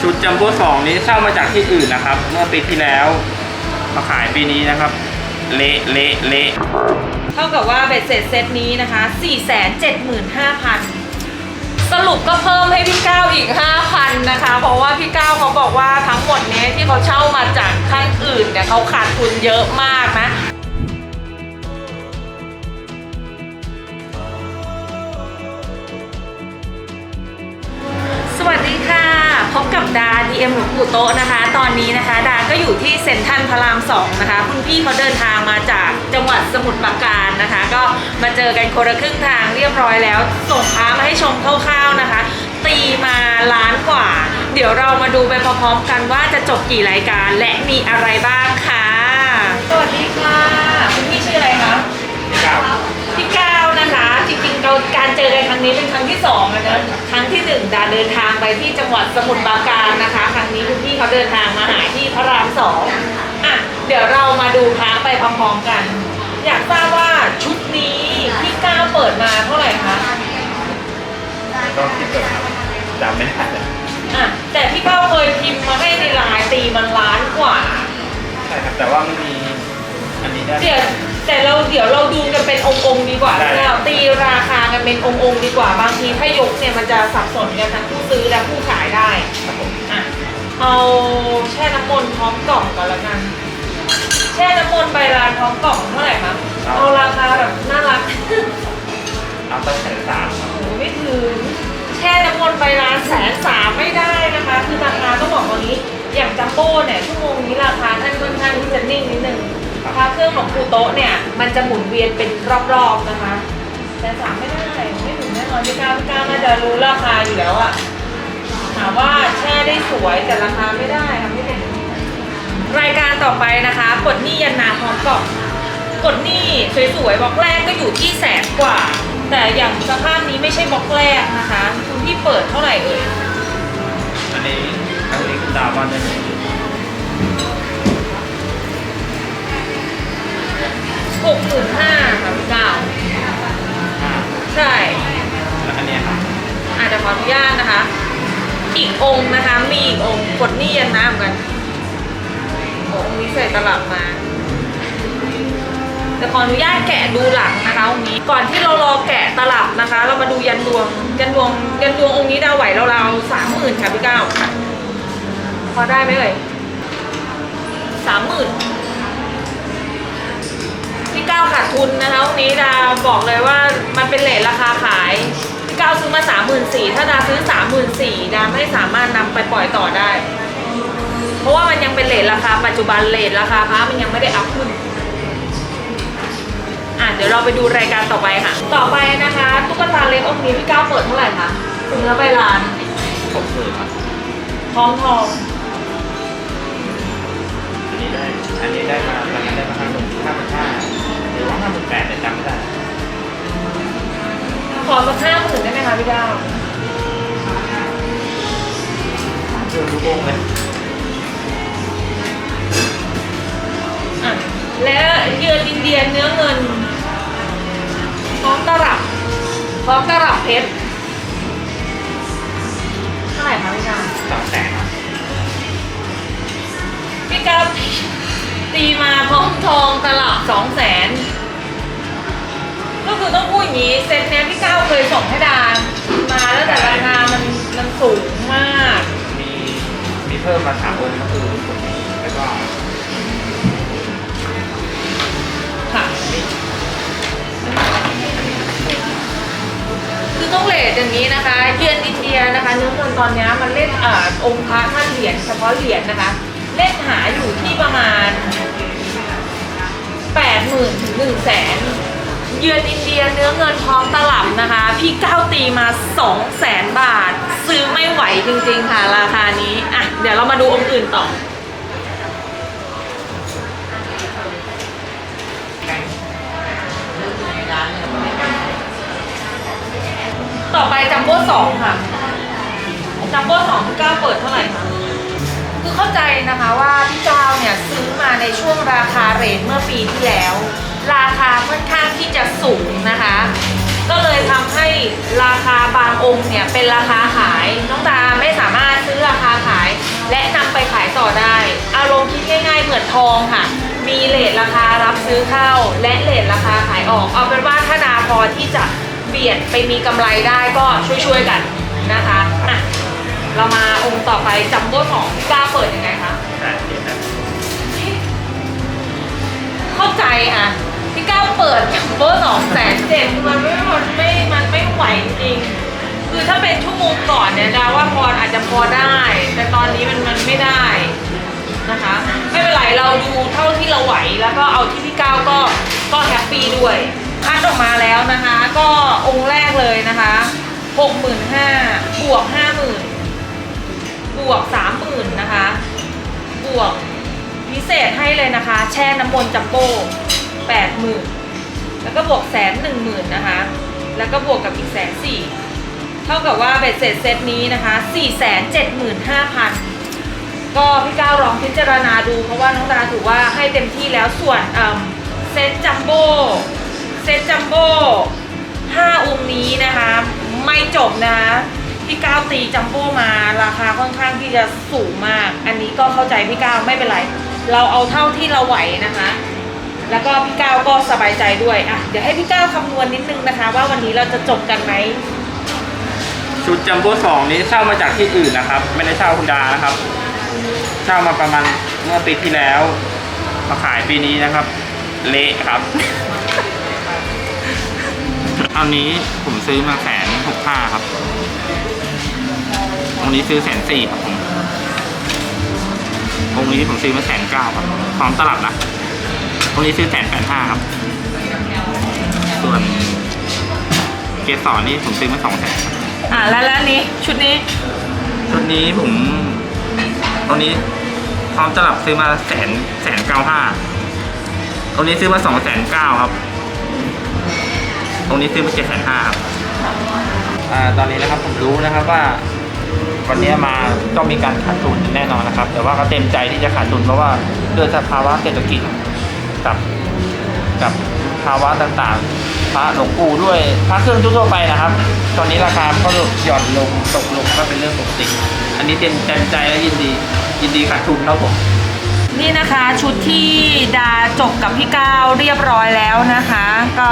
ชุดจัมโบ้สองนี้เช่ามาจากที่อื่นนะครับ เมื่อปีที่แล้วมาขายปีนี้นะครับ เละเละเละเท่ากับว่าเบ็ดเสร็จเซตนี้นะคะ 475,000 สรุปก็เพิ่มให้พี่ก้าวอีก 5,000 นะคะ เพราะว่าพี่ก้าวเขาบอกว่าทั้งหมดเนี้ยที่เขาเช่ามาจากท่านอื่นเนี่ยเขาขาดทุนเยอะมากนะ กับดา DM หลวงปู่โตะนะคะ ตอนนี้นะคะ ดาก็อยู่ที่เซ็นทรัลพระรามสองนะคะ คุณพี่เขาเดินทางมาจากจังหวัดสมุทรปราการนะคะ ก็มาเจอกันคนละครึ่งทางเรียบร้อยแล้ว ส่งพามาให้ชมคร่าวๆนะคะ ตีมาล้านกว่า เดี๋ยวเรามาดูไปพร้อมๆกันว่าจะจบกี่รายการและมีอะไรบ้างค่ะ สวัสดีค่ะ คุณพี่ชื่ออะไรคะ ครับ การเจอกันครั้งนี้เป็นครั้งที่สองแล้วนะครั้งที่หนึ่งดาเดินทางไปที่จังหวัดสมุทรปราการนะคะ ครั้งนี้คุณพี่เขาเดินทางมาหาที่พระรามสองอะเดี๋ยวเรามาดูพระไปพร้อมๆกัน อยากทราบว่าชุดนี้พี่ก้าวเปิดมาเท่าไหร่คะก็คิดแบบจำไม่ได้เลยอะแต่พี่ก้าวเคยพิมพ์มาให้ในไลน์ตีมันล้านกว่าใช่ครับแต่ว่าไม่มีอันนี้ได้เดี๋ยว แต่เราเดี๋ยวเราดูกันเป็นองค์ๆดีกว่าได้ เราตีราคากันเป็นองค์ๆดีกว่าบางทีถ้ายกเนี่ยมันจะสับสนกันทั้งผู้ซื้อและผู้ขายได้ครับผมอะเอาแช่น้ำมนต์พร้อมกล่องก่อนละกัน แช่น้ำมนต์ใบลานพร้อมกล่องเท่าไหร่คะเอาราคาแบบน่ารัก เอาตั้งแต่สามครับโอ้โหไม่ถึงแช่น้ำมนต์ใบลานแสนสามไม่ได้นะคะ คือราคาต้องบอกตรงนี้ อย่างจัมโบ้เนี่ยชั่วโมงนี้ราคาท่านค่อนข้างที่จะนิ่งนิดนึง พาเครื่องของคูโต๊ะเนี่ย มันจะหมุนเวียนเป็นรอบๆนะคะแสนสามไม่ได้ไม่ถึงแน่นอนพี่ก้าวพี่ก้าวน่าจะรู้ราคาอยู่แล้วอะถามว่าแช่ได้สวยแต่ราคาไม่ได้ค่ะไม่ถึงรายการต่อไปนะคะกดหนี้ยันนาพร้อมกล่องกดหนี้สวยๆบล็อกแรกก็อยู่ที่แสนกว่า แต่อย่างสภาพนี้ไม่ใช่บล็อกแรกนะคะ คุณพี่เปิดเท่าไหร่เอ่ยอันนี้อันนี้คุณดาวบ้านได้ไหม หกหมื่นห้าค่ะพี่ก้าวห้าใช่ แล้วอันเนี้ยครับอาจจะขออนุญาตนะคะ อีกองค์นะคะ มีอีกองค์กดหนี้ยันน้ำกันโอ้องค์นี้ใส่ตลับมาแต่ขออนุญาตแกะดูหลังนะคะองค์นี้ ก่อนที่เรารอแกะตลับนะคะ เรามาดูยันดวง ยันดวง ยันดวงองค์นี้ดาวไหวเราๆสามหมื่นค่ะพี่ก้าวพอได้ไหมเอ่ยสามหมื่น พี่ก้าวขาดทุนนะคะองค์นี้ดาบอกเลยว่ามันเป็นเลทราคาขาย พี่ก้าวซื้อมาสามหมื่นสี่ถ้าดาซื้อสามหมื่นสี่ดาไม่สามารถนำไปปล่อยต่อได้ เพราะว่ามันยังเป็นเลทราคาปัจจุบันเลทราคาพระมันยังไม่ได้อัพขึ้นอะเดี๋ยวเราไปดูรายการต่อไปค่ะ ต่อไปนะคะตุ๊กตาเล็กองค์นี้พี่ก้าวเปิดเท่าไหร่คะถึงแล้วไปร้านหกหมื่นครับทองทองอันนี้ได้อันนี้ได้มาตอน อสักห้าหมื่นได้ไหมคะพี่ก้าวเชื่อรู้วงเลยอะและเยือนอินเดียเนื้อเงินพร้อมตลับพร้อมตลับเพชรเท่าไหร่คะพี่ก้าวสองแสนครับพี่ก้าวตีมาพร้อมทองตลับสองแสนก็คื อย่างนี้เซตเนี้ยพี่ก้าวเคยส่งให้ดานมาแล้วแต่ราคามันมันสูงมาก มีมีเพิ่มมาสามองค์ก็คือคนนี้แล้วก็ค่ะ คือต้องเลทอย่างนี้นะคะเยือนอินเดียนะคะเนื้อเงินตอนเนี้ยมันเล่นอ่าองค์พระท่านเหรียญเฉพาะเหรียญนะคะ เล่นหาอยู่ที่ประมาณแปดหมื่นถึงหนึ่งแสน เยือนอินเดียเนื้อเงินพร้อมตลับนะคะ พี่ก้าวตีมาสองแสนบาท ซื้อไม่ไหวจริงๆค่ะราคานี้ อะ เดี๋ยวเรามาดูองค์อื่นต่อ ต่อไปจัมโบ้สองค่ะ จัมโบ้สองพี่ก้าวเปิดเท่าไหร่คะคือเข้าใจนะคะว่าพี่ก้าวเนี่ยซื้อมาในช่วงราคาเรทเมื่อปีที่แล้ว ราคาค่อนข้างที่จะสูงนะคะ ก็เลยทำให้ราคาบางองค์เนี่ยเป็นราคาขายน้องตาไม่สามารถซื้อราคาขาย และนำไปขายต่อได้ อารมณ์คิดง่ายๆเหมือนทองค่ะ มีเลทราคารับซื้อเข้า และเลทราคาขายออก เอาเป็นว่าถ้านาพอที่จะเบียดไปมีกำไรได้ก็ช่วยๆกันนะคะอะเรามาองค์ต่อไปจำโบ้ของพี่ก้าเปิดยังไงคะเข้าใจอะ พี่ก้าวเปิดจัมโบ้สองแสนเจ็ดมันไม่มันไม่ มันไม่ไหวจริง คือถ้าเป็นชั่วโมงก่อนเนี่ยดาว่าพออาจจะพอได้ แต่ตอนนี้มันมันไม่ได้นะคะ ไม่เป็นไรเราดูเท่าที่เราไหวแล้วก็เอาที่พี่ก้าวก็ก็แฮปปี้ด้วยคัดออกมาแล้วนะคะ ก็องค์แรกเลยนะคะหกหมื่นห้าบวกห้าหมื่นบวกสามหมื่นนะคะ บวกพิเศษให้เลยนะคะ แช่น้ำมนต์จัมโบ้ แปดหมื่นแล้วก็บวกแสนหนึ่งหมื่นนะคะ แล้วก็บวกกับอีกแสนสี่เท่ากับว่าเบ็ดเสร็จเซตนี้นะคะสี่แสนเจ็ดหมื่นห้าพันก็พี่ก้าวลองพิจารณาดู เพราะว่าน้องดาถือว่าให้เต็มที่แล้วส่วนเซตจัมโบ้เซตจัมโบ้ห้าองค์นี้นะคะ ไม่จบนะคะพี่ก้าวตีจัมโบ้มาราคาค่อนข้างที่จะสูงมาก อันนี้ก็เข้าใจพี่ก้าวไม่เป็นไร เราเอาเท่าที่เราไหวนะคะ แล้วก็พี่ก้าวก็สบายใจด้วยอะเดี๋ยวให้พี่ก้าวคำนวณนิดนึงนะคะ ว่าวันนี้เราจะจบกันไหมชุดจัมโบ้สองนี้เช่ามาจากที่อื่นนะครับ ไม่ได้เช่าคุณดานะครับ เช่ามาประมาณเมื่อปีที่แล้ว มาขายปีนี้นะครับ เละครับ อันนี้ผมซื้อมาแสนหกห้าครับองค์นี้ซื้อแสนสี่ครับผมองค์นี้ผมซื้อมาแสนเก้าครับพร้อมตลับนะ องค์นี้ซื้อแสนแปดห้าครับ ส่วนเกสรนี่ผมซื้อมาสองแสนอะแล้วแล้วอันนี้ชุดนี้ชุดนี้ผมตรงนี้พร้อมตลับซื้อมาแสนแสนเก้าห้าตรงนี้ซื้อมาสองแสนเก้าครับ ตรงนี้ซื้อมาเจ็ดแสนห้าครับอ่าตอนนี้นะครับผมรู้นะครับว่า วันนี้มาต้องมีการขาดทุนแน่นอนนะครับ แต่ว่าก็เต็มใจที่จะขาดทุนเพราะว่าด้วยสภาวะเศรษฐกิจ กับกับภาวะต่างๆ พระหลวงปู่ด้วยพระเครื่องทั่วๆไปนะครับ ตอนนี้ราคาก็หย่อนลงตกลงก็เป็นเรื่องปกติ อันนี้เต็มเต็มใจและยินดี ยินดีขาดทุนครับผมนี่นะคะชุดที่ดาจบกับพี่ก้าวเรียบร้อยแล้วนะคะ ก็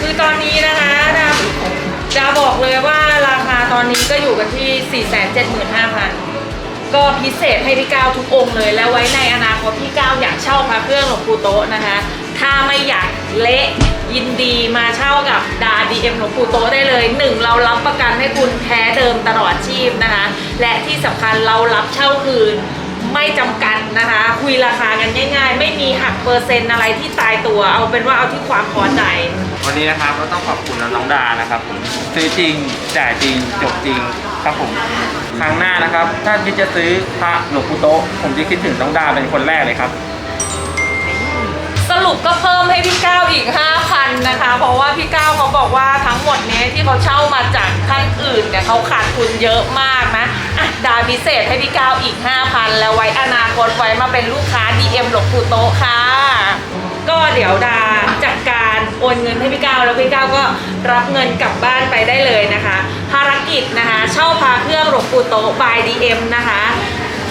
คือตอนนี้นะคะดาดาบอกเลยว่าราคาตอนนี้ก็อยู่กันที่ 475,000 ก็พิเศษให้พี่ก้าวทุกองค์เลย แล้วไว้ในอนาคตพี่ก้าวอยากเช่าพระเครื่องหลวงปู่โต๊ะนะคะ ถ้าไม่อยากเละยินดีมาเช่ากับดาดีเอ็มหลวงปู่โต๊ะได้เลยหนึ่งเรารับประกันให้คุณแท้เดิมตลอดชีพนะคะ และที่สำคัญเรารับเช่าคืน ไม่จำกัดนะคะ คุยราคากันง่าย ๆ ไม่มีหักเปอร์เซ็นต์อะไรที่ตายตัว เอาเป็นว่าเอาที่ความพอใจ วันนี้นะครับก็ต้องขอบคุณน้องดานะครับผมซื้อจริงจ่ายจริงจบจริงครับผมครั้งหน้านะครับ ถ้าคิดจะซื้อพระหลวงปู่โต๊ะผมจะคิดถึงน้องดาเป็นคนแรกเลยครับ สรุปก็เพิ่มให้พี่ก้าวอีก5,000นะคะ เพราะว่าพี่ก้าวเขาบอกว่าทั้งหมดนี้ที่เขาเช่ามาจากท่านอื่นเนี่ยเขาขาดทุนเยอะมากนะอะดาพิเศษให้พี่ก้าวอีก 5,000 แล้วไว้อนาคตไว้มาเป็นลูกค้า DM หลวงปู่โตะค่ะ ก็เดี๋ยวดาจัดการโอนเงินให้พี่ก้าวแล้วพี่ก้าวก็รับเงินกลับบ้านไปได้เลยนะคะ ภารกิจนะคะเช่าพาเครื่องหลวงปู่โต๊ะ by DM นะคะ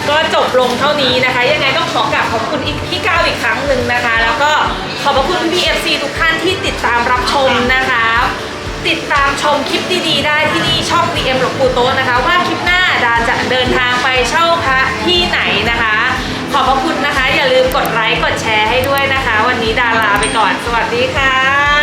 ก็จบลงเท่านี้นะคะ ยังไงต้องขอกราบขอบคุณพี่ก้าวอีกครั้งหนึ่งนะคะ แล้วก็ ขอบพระคุณพี่ FC ทุกท่านที่ติดตามรับชมนะคะ ติดตามชมคลิปดีๆได้ที่นี่ช่อง DM หลวงปู่โต๊ะนะคะ ว่าคลิปหน้าดาจะเดินทางไปเช่าพระที่ไหนนะคะ ขอบพระคุณนะคะ อย่าลืมกดไลค์กดแชร์ให้ด้วยนะคะ วันนี้ดาลาไปก่อน สวัสดีค่ะ